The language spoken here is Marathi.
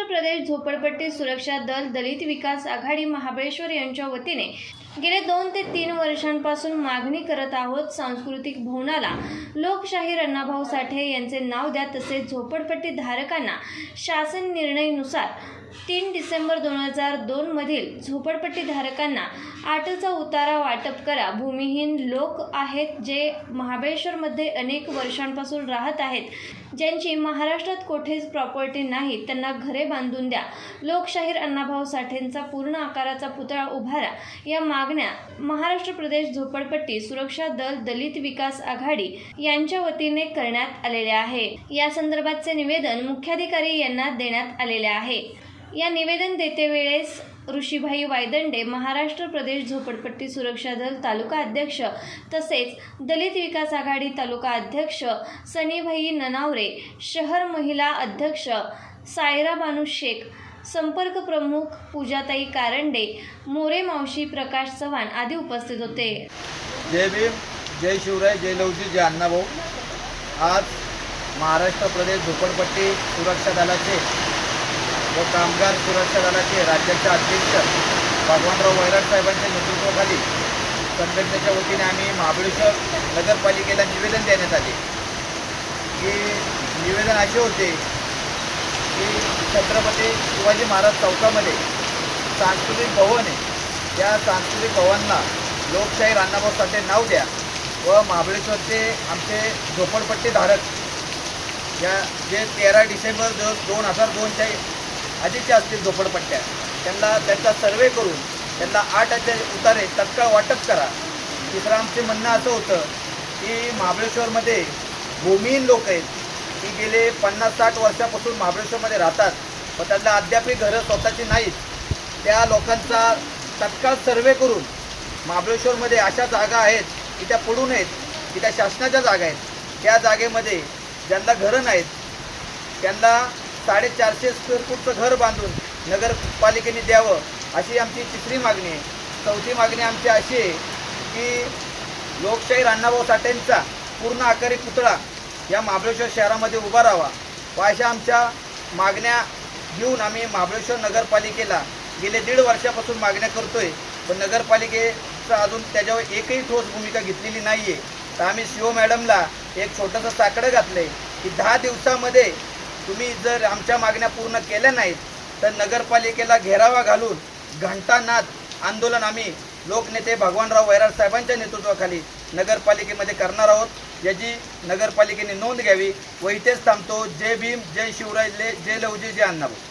महाराष्ट्र प्रदेश झोपडपट्टी सुरक्षा दल दलित विकास आघाडी महाबळेश्वर यांच्या वतीने गेले दोन ते तीन वर्षांपासून मागणी करत आहोत सांस्कृतिक भवनाला. लोकशाहीर अण्णाभाऊ साठे यांचे नाव द्या तसेच झोपडपट्टी धारकांना शासन निर्णयनुसार तीन डिसेंबर दोन हजार दोनमधील झोपडपट्टी धारकांना आठचा उतारा वाटप करा. भूमिहीन लोक आहेत जे महाबळेश्वरमध्ये अनेक वर्षांपासून राहत आहेत. ज्यांची महाराष्ट्रात कोठेच प्रॉपर्टी नाही त्यांना घरे बांधून द्या. लोकशाहीर अण्णाभाऊ साठेंचा पूर्ण आकाराचा पुतळा उभारा. या मागण्या महाराष्ट्र प्रदेश झोपडपट्टी सुरक्षा दल दलित विकास आघाडी यांच्या वतीने करण्यात आलेले आहे. या संदर्भातचे निवेदन मुख्याधिकारी यांना देण्यात आलेले आहे. या निवेदन देते वेळेस ऋषीभाई वायदंडे महाराष्ट्र प्रदेश झोपडपट्टी सुरक्षा दल तालुका अध्यक्ष तसेच दलित विकास आघाडी तालुका अध्यक्ष सनीभाई ननावरे शहर महिला अध्यक्ष सायरा बानू शेख संपर्क प्रमुख पूजाताई कारंडे मोरे मावशी प्रकाश चव्हाण आदी उपस्थित होते. जय भीम जय शिवराय जय लवजी जय अण्णाभाऊ आज महाराष्ट्र प्रदेश झोपडपट्टी सुरक्षा दलाचे व कामगार सुरक्षा दलाचे राज्याचे अध्यक्ष भगवानराव वैराट साहेबांच्या नेतृत्वाखाली संघटनेच्या वतीने आम्ही महाबळेश्वर नगरपालिकेला निवेदन देण्यात आले. की निवेदन असे होते की छत्रपती शिवाजी महाराज चौकामध्ये सांस्कृतिक भवन आहे त्या सांस्कृतिक भवनला लोकशाही अण्णाभाऊ साठे नाव द्या व महाबळेश्वरचे आमचे झोपडपट्टीधारक या जे तेरा डिसेंबर दो दोन हजार दोनच्या आधीच्या असतील झोपडपट्ट्या त्यांना त्यांचा सर्वे करून त्यांना आठ हजार उतारे तत्काळ वाटप करा. तिसरं आमचे म्हणणं असं होतं की महाबळेश्वरमध्ये भूमिहीन लोक आहेत. ती गेले पन्नास साठ वर्षापासून महाबळेश्वरमध्ये राहतात. पण त्यांना अद्यापही घरं स्वतःची नाहीत. त्या लोकांचा तत्काळ सर्वे करून महाबळेश्वरमध्ये अशा जागा आहेत की त्या पडून आहेत की त्या शासनाच्या जागा आहेत. त्या जागेमध्ये ज्यांना घरं नाहीत त्यांना साडेचारशे स्क्वेअर फूटचं घर बांधून नगरपालिकेने द्यावं अशी आमची तिसरी मागणी आहे. चौथी मागणी आमची अशी आहे की लोकशाही अण्णाभाऊ साठेंचा पूर्ण आकारी पुतळा या महाबळेश्वर शहरामध्ये उभा राहावा. व अशा आमच्या मागण्या घेऊन आम्ही महाबळेश्वर नगरपालिकेला गेले दीड वर्षापासून मागण्या करतोय. पण नगरपालिकेचं अजून त्याच्यावर एकही ठोस भूमिका घेतलेली नाही आहे तर आम्ही शिव मॅडमला एक छोटंसं साकडं घातलं आहे की दहा दिवसामध्ये तुम्ही जर आमच्या मागण्या पूर्ण केल्या नाहीत तर नगरपालिकेला घेरावा घालून घंटानाद आंदोलन आम्ही लोकनेते भगवानराव वैराट साहेबांच्या नेतृत्वाखाली नगरपालिकेमध्ये करणार आहोत. याची नगरपालिकेने नोंद घ्यावी व इथेच थांबतो. जय भीम जय शिवराय जय लवजी जय अण्णाभाऊ.